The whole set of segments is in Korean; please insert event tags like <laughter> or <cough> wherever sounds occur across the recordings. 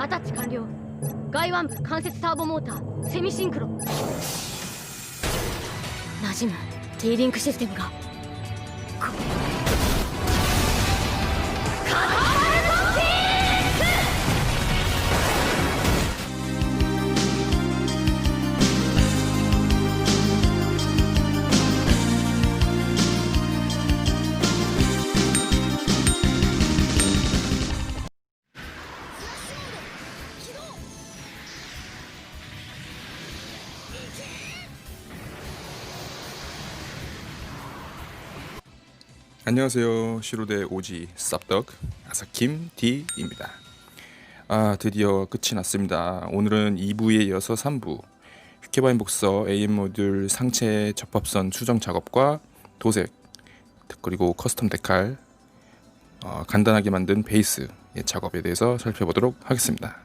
アタッチ完了。外腕部関節ターボモーターセミシンクロ。馴染む。T リンクシステムが。これ 안녕하세요. 시로대 오지 쌉덕 아사킴 D입니다. 아 드디어 끝이 났습니다. 오늘은 2부에 이어서 3부 휴케바인 복서 AM 모듈 상체 접합선 수정 작업과 도색 그리고 커스텀 데칼 어, 간단하게 만든 베이스 의 작업에 대해서 살펴보도록 하겠습니다.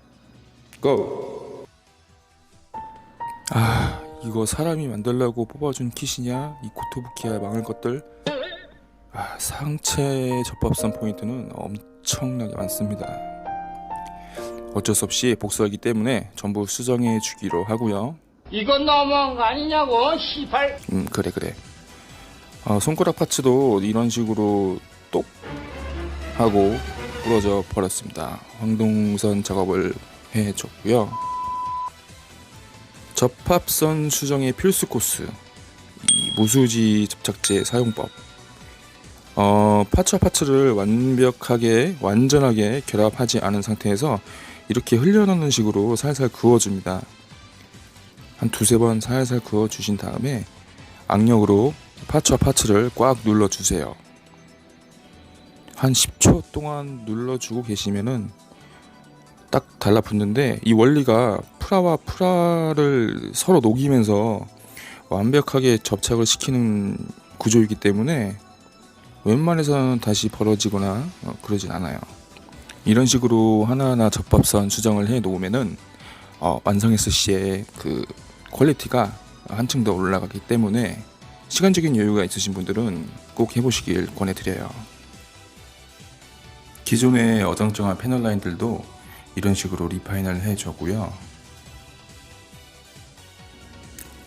고! 아 이거 사람이 만들려고 뽑아준 킷이냐 이 고토부키야 망할 것들 아, 상체 접합선 포인트는 엄청나게 많습니다. 어쩔 수 없이 복수하기 때문에 전부 수정해 주기로 하고요. 이건 너무한 거 아니냐고, 시발. 음 그래 그래. 어, 손가락 파츠도 이런 식으로 똑 하고 부러져 버렸습니다. 황동선 작업을 해줬고요. 접합선 수정의 필수 코스 이 무수지 접착제 사용법. 어, 파츠와 파츠를 완벽하게 완전하게 결합하지 않은 상태에서 이렇게 흘려넣는 식으로 살살 그어줍니다. 한 두세 번 살살 그어 주신 다음에 악력으로 파츠와 파츠를 꽉 눌러 주세요. 한 10초 동안 눌러주고 계시면은 딱 달라붙는데 이 원리가 프라와 프라를 서로 녹이면서 완벽하게 접착을 시키는 구조이기 때문에 웬만해서는 다시 벌어지거나 어, 그러진 않아요. 이런 식으로 하나하나 접합선 수정을 해 놓으면은 어, 완성했을 시에 그 퀄리티가 한층 더 올라가기 때문에 시간적인 여유가 있으신 분들은 꼭 해보시길 권해드려요. 기존의 어정쩡한 패널 라인들도 이런 식으로 리파인을 해주고요.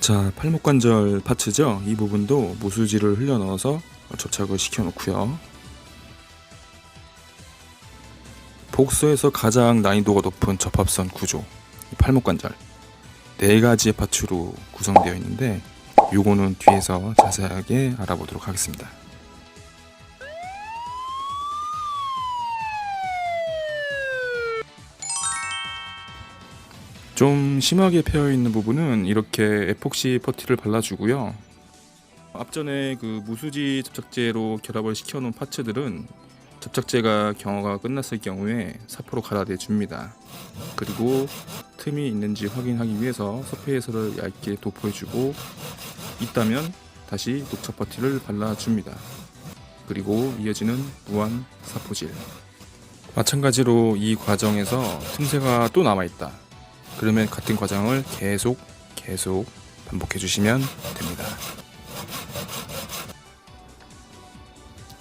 자, 팔목관절 파츠죠? 이 부분도 모수지를 흘려 넣어서 접착을 시켜 놓고요. 복서에서 가장 난이도가 높은 접합선 구조, 이 팔목관절 네 가지의 파츠로 구성되어 있는데 요거는 뒤에서 자세하게 알아보도록 하겠습니다. 좀 심하게 패여 있는 부분은 이렇게 에폭시 퍼티를 발라주고요. 앞전에 그 무수지 접착제로 결합을 시켜놓은 파츠들은 접착제가 경화가 끝났을 경우에 사포로 갈아내 줍니다. 그리고 틈이 있는지 확인하기 위해서 서페이서를 얇게 도포해주고 있다면 다시 녹차 퍼티를 발라줍니다. 그리고 이어지는 무한 사포질. 마찬가지로 이 과정에서 틈새가 또 남아있다. 그러면 같은 과정을 계속 계속 반복해 주시면 됩니다.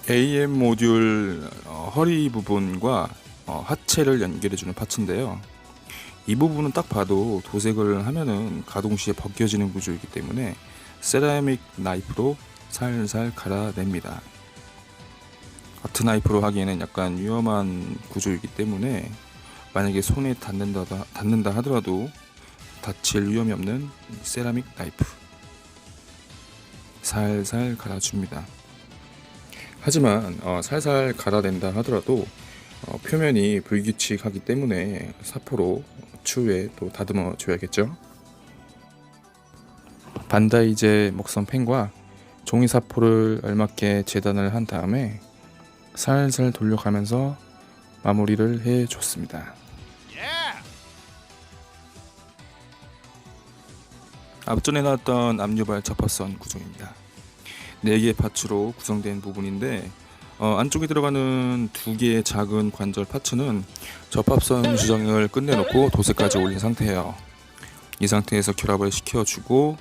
AM 모듈 어, 허리 부분과 어, 하체를 연결해주는 파츠인데요. 이 부분은 딱 봐도 도색을 하면은 가동 시에 벗겨지는 구조이기 때문에 세라믹 나이프로 살살 갈아냅니다. 아트 나이프로 하기에는 약간 위험한 구조이기 때문에 만약에 손에 닿는다, 닿는다 하더라도 다칠 위험이 없는 세라믹 나이프 살살 갈아줍니다. 하지만 어, 살살 갈아낸다 하더라도 어, 표면이 불규칙하기 때문에 사포로 추후에 또 다듬어 줘야겠죠. 반다이제 먹선 펜과 종이 사포를 알맞게 재단을 한 다음에 살살 돌려가면서 마무리를 해 줬습니다. 앞전에 나왔던 압류발 접합선 구조입니다. 4개의 파츠로 구성된 부분인데 어, 안쪽에 들어가는 두 개의 작은 관절 파츠는 접합선 수정을 끝내놓고 도색까지 올린 상태예요. 이 상태에서 결합을 시켜주고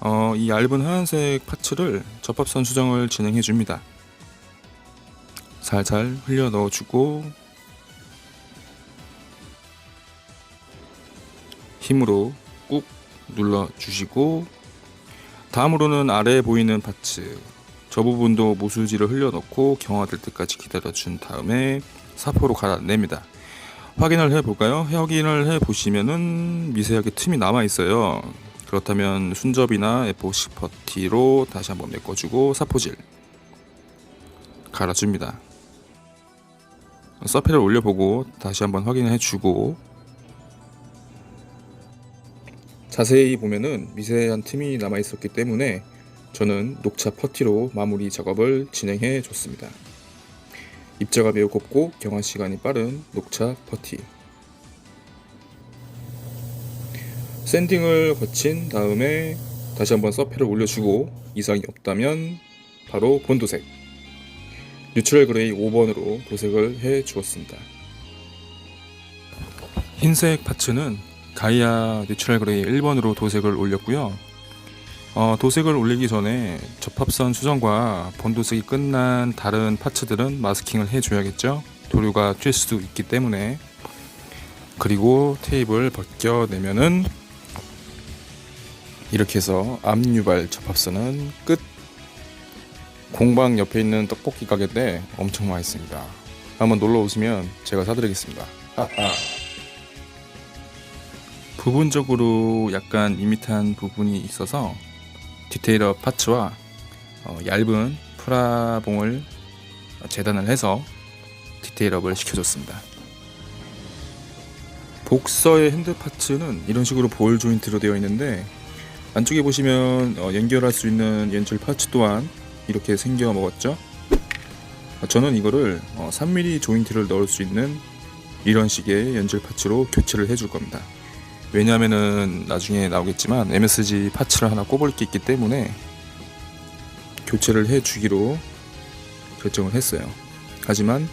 어, 이 얇은 하얀색 파츠를 접합선 수정을 진행해 줍니다. 살살 흘려 넣어주고 힘으로 꾹 눌러 주시고 다음으로는 아래에 보이는 파츠 저 부분도 모수지를 흘려넣고 경화될 때까지 기다려 준 다음에 사포로 갈아냅니다. 확인을 해 볼까요? 확인을 해 보시면은 미세하게 틈이 남아 있어요. 그렇다면 순접이나 F50 퍼티로 다시 한번 메꿔주고 사포질 갈아줍니다. 서페를 올려보고 다시 한번 확인해 주고 자세히 보면은 미세한 틈이 남아 있었기 때문에 저는 녹차 퍼티로 마무리 작업을 진행해 줬습니다. 입자가 매우 곱고 경화 시간이 빠른 녹차 퍼티. 샌딩을 거친 다음에 다시 한번 서페를 올려주고 이상이 없다면 바로 본도색 뉴트럴 그레이 5번으로 도색을 해 주었습니다. 흰색 파츠는 가이아 뉴트럴 그레이 1번으로 도색을 올렸고요. 어, 도색을 올리기 전에 접합선 수정과 본도색이 끝난 다른 파츠들은 마스킹을 해줘야겠죠. 도료가 튈 수도 있기 때문에 그리고 테이프를 벗겨내면은 이렇게 해서 앞유발 접합선은 끝. 공방 옆에 있는 떡볶이 가게인데 엄청 맛있습니다. 한번 놀러 오시면 제가 사드리겠습니다. 부분적으로 약간 밋밋한 부분이 있어서 디테일업 파츠와 어, 얇은 프라봉을 재단을 해서 디테일업을 시켜줬습니다. 복서의 핸드 파츠는 이런 식으로 볼 조인트로 되어 있는데 안쪽에 보시면 어, 연결할 수 있는 연출 파츠 또한 이렇게 생겨 먹었죠. 어, 저는 이거를 어, 3mm 조인트를 넣을 수 있는 이런 식의 연질 파츠로 교체를 해줄 겁니다. 왜냐하면은 나중에 나오겠지만 MSG 파츠를 하나 꼽을 게 있기 때문에 교체를 해 주기로 결정을 했어요. 하지만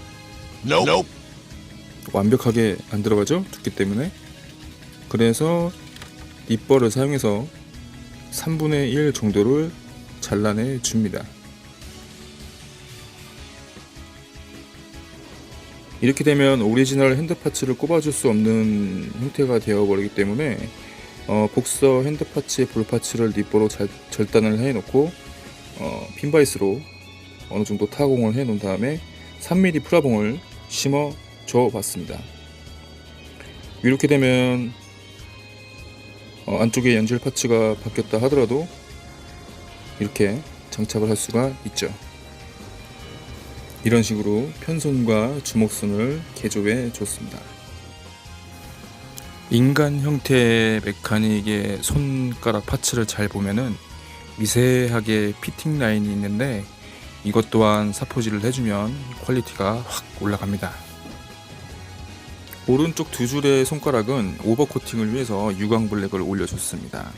Nope. 완벽하게 안 들어가죠 두께 때문에 그래서 립버를 사용해서 3분의 1 정도를 잘라내 줍니다 이렇게 되면 오리지널 핸드 파츠를 꼽아줄 수 없는 형태가 되어버리기 때문에 어, 복서 핸드 파츠의 볼 파츠를 립버로 잘, 절단을 해놓고 어, 핀바이스로 어느 정도 타공을 해 놓은 다음에 3mm 프라봉을 심어 줘 봤습니다. 이렇게 되면 어, 안쪽에 연질 파츠가 바뀌었다 하더라도 이렇게 장착을 할 수가 있죠. 이런 식으로 편손과 주먹선을 개조해 줬습니다. 인간 형태의 메카닉의 손가락 파츠를 잘 보면은 미세하게 피팅 라인이 있는데 이것 또한 사포질을 해주면 퀄리티가 확 올라갑니다. 오른쪽 두 줄의 손가락은 오버코팅을 위해서 유광 블랙을 올려줬습니다.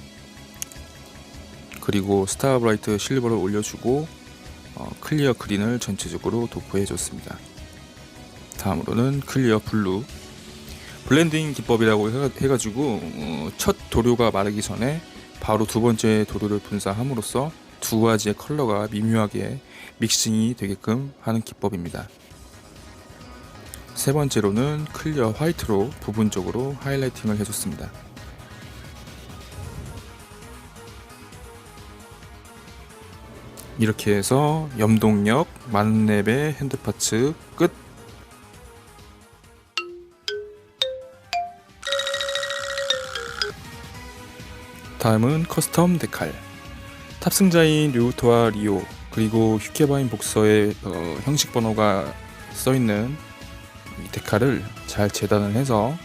그리고 스타브라이트 실버를 올려주고 어, 클리어 그린을 전체적으로 도포해 줬습니다. 다음으로는 클리어 블루 블렌딩 기법이라고 해가- 해가지고 어, 첫 도료가 마르기 전에 바로 두 번째 도료를 분사함으로써 두 가지의 컬러가 미묘하게 믹싱이 되게끔 하는 기법입니다. 세 번째로는 클리어 화이트로 부분적으로 하이라이팅을 해줬습니다. 이렇게 해서 염동력 만렙의 핸드파츠 끝! 다음은 커스텀 데칼 탑승자인 류토와 리오 그리고 휴케바인 복서의 어, 형식 번호가 써있는 이 데칼을 잘 재단을 해서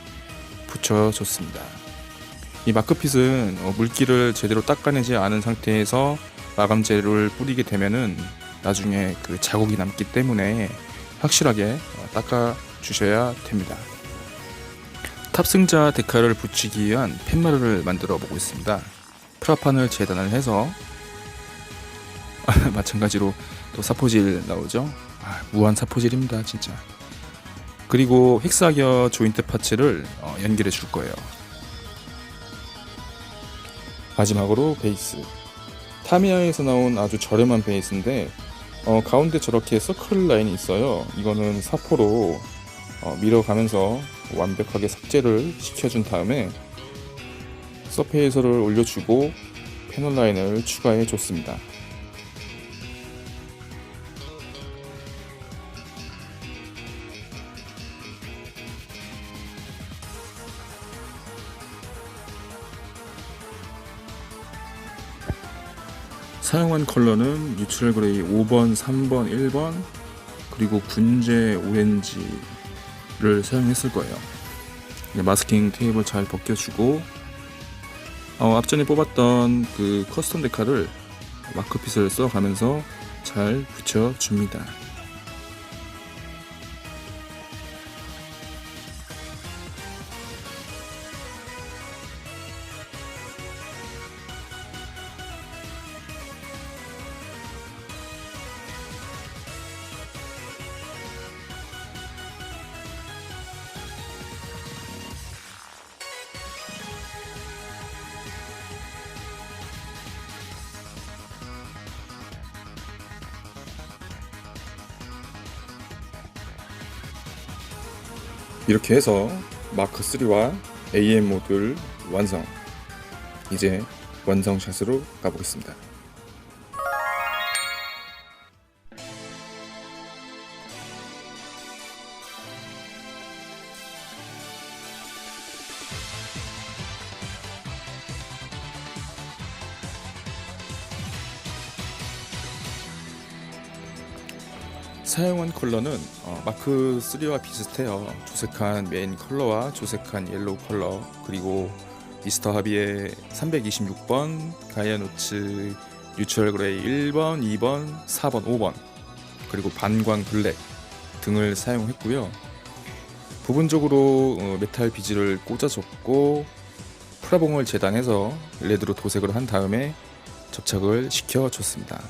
붙여줬습니다. 이 마크핏은 어, 물기를 제대로 닦아내지 않은 상태에서 마감재를 뿌리게 되면은 나중에 그 자국이 남기 때문에 확실하게 어, 닦아 주셔야 됩니다. 탑승자 데칼을 붙이기 위한 팻마루를 만들어 보고 있습니다. 프라판을 재단을 해서 <laughs> 마찬가지로 또 사포질 나오죠. 아, 무한 사포질입니다, 진짜. 그리고 헥사기어 조인트 파츠를 어, 연결해 줄 거예요. 마지막으로 베이스. 타미야에서 나온 아주 저렴한 베이스인데 어, 가운데 저렇게 서클 라인이 있어요. 이거는 사포로 어, 밀어가면서 완벽하게 삭제를 시켜준 다음에 서페이서를 올려주고 패널 라인을 추가해 줬습니다. 사용한 컬러는 뉴트럴 그레이 5번, 3번, 1번 그리고 분재 오렌지를 사용했을 거예요. 마스킹 테이블 잘 벗겨주고 어, 앞전에 뽑았던 그 커스텀 데카를 마크핏을 써가면서 잘 붙여줍니다. 이렇게 해서 마크 3와 AM 모듈 완성. 이제 완성샷으로 가보겠습니다. 사용한 컬러는 어, 마크 3와 비슷해요. 조색한 메인 컬러와 조색한 옐로우 컬러 그리고 미스터 하비의 326번 가이아노츠 뉴트럴 그레이 1번, 2번, 4번, 5번 그리고 반광 블랙 등을 사용했고요. 부분적으로 어, 메탈 비즈를 꽂아줬고 프라봉을 재단해서 레드로 도색을 한 다음에 접착을 시켜줬습니다.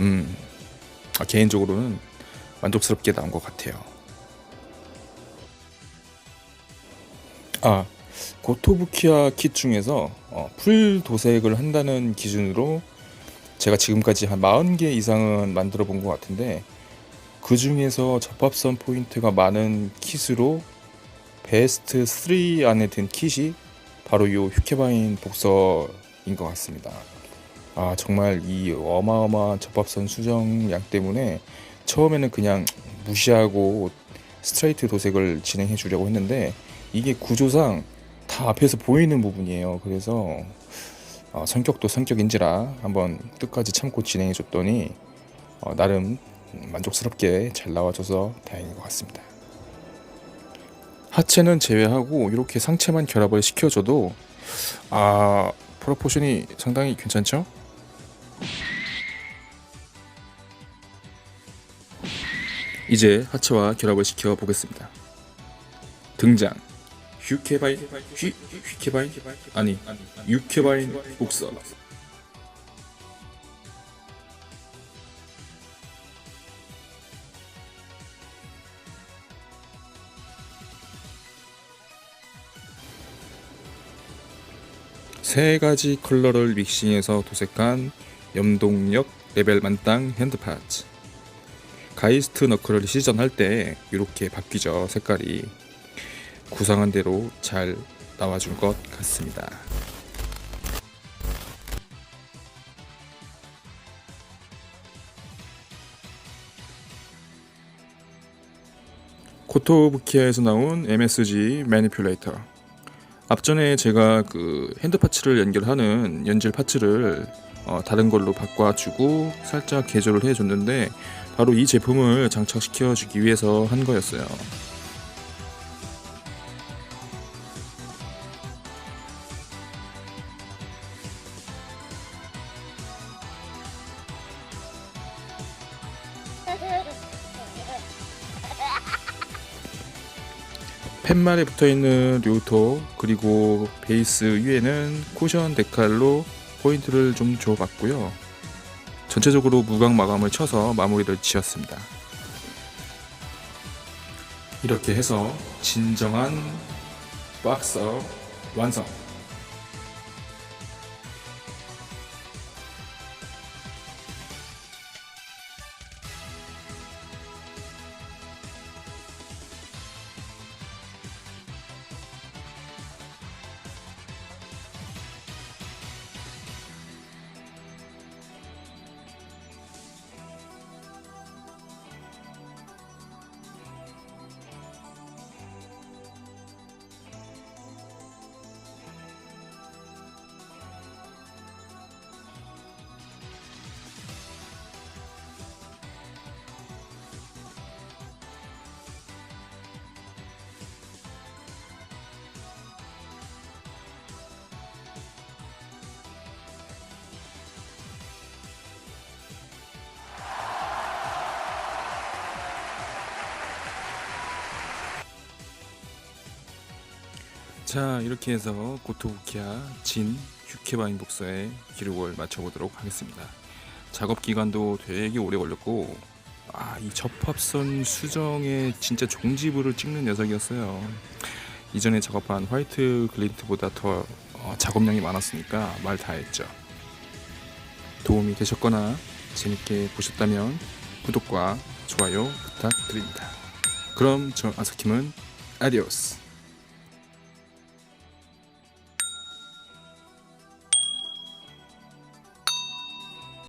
음, 아, 개인적으로는 만족스럽게 나온 것 같아요. 아, 고토부키아 킷 중에서 어, 풀 도색을 한다는 기준으로 제가 지금까지 한 40개 이상은 만들어 본 것 같은데 그 중에서 접합선 포인트가 많은 킷으로 베스트 3 안에 든 킷이 바로 이 휴케바인 복서인 것 같습니다. 아 정말 이 어마어마한 접합선 수정량 때문에 처음에는 그냥 무시하고 스트레이트 도색을 진행해 주려고 했는데 이게 구조상 다 앞에서 보이는 부분이에요. 그래서 어, 성격도 성격인지라 한번 끝까지 참고 진행해 줬더니 어, 나름 만족스럽게 잘 나와줘서 다행인 것 같습니다. 하체는 제외하고 이렇게 상체만 결합을 시켜줘도 아 프로포션이 상당히 괜찮죠? 이제 하체와 결합을 시켜 보겠습니다. 등장. 휴케바인 휴 휴케바인 아니 유케바인 복서. 세 가지 컬러를 믹싱해서 도색한 염동력 레벨 만땅 핸드 파츠. 가이스트 너클을 시전할 때 이렇게 바뀌죠 색깔이 구상한 대로 잘 나와준 것 같습니다. 코토부키아에서 나온 MSG 매니퓰레이터 앞전에 제가 그 핸드 파츠를 연결하는 연질 파츠를 어, 다른 걸로 바꿔주고 살짝 개조를 해줬는데 바로 이 제품을 장착시켜 주기 위해서 한 거였어요. 팻말에 붙어 있는 류토 그리고 베이스 위에는 쿠션 데칼로 포인트를 좀 줘봤고요. 전체적으로 무광 마감을 쳐서 마무리를 지었습니다. 이렇게 해서 진정한 박서 완성. 자 이렇게 해서 고토부키아 진 휴케바인 복서의 기록을 마쳐보도록 하겠습니다. 작업 기간도 되게 오래 걸렸고 아 이 접합선 수정에 진짜 종지부를 찍는 녀석이었어요. 이전에 작업한 화이트 글린트보다 더 어, 작업량이 많았으니까 말 다 했죠. 도움이 되셨거나 재밌게 보셨다면 구독과 좋아요 부탁드립니다. 그럼 저 아사킴은 아디오스.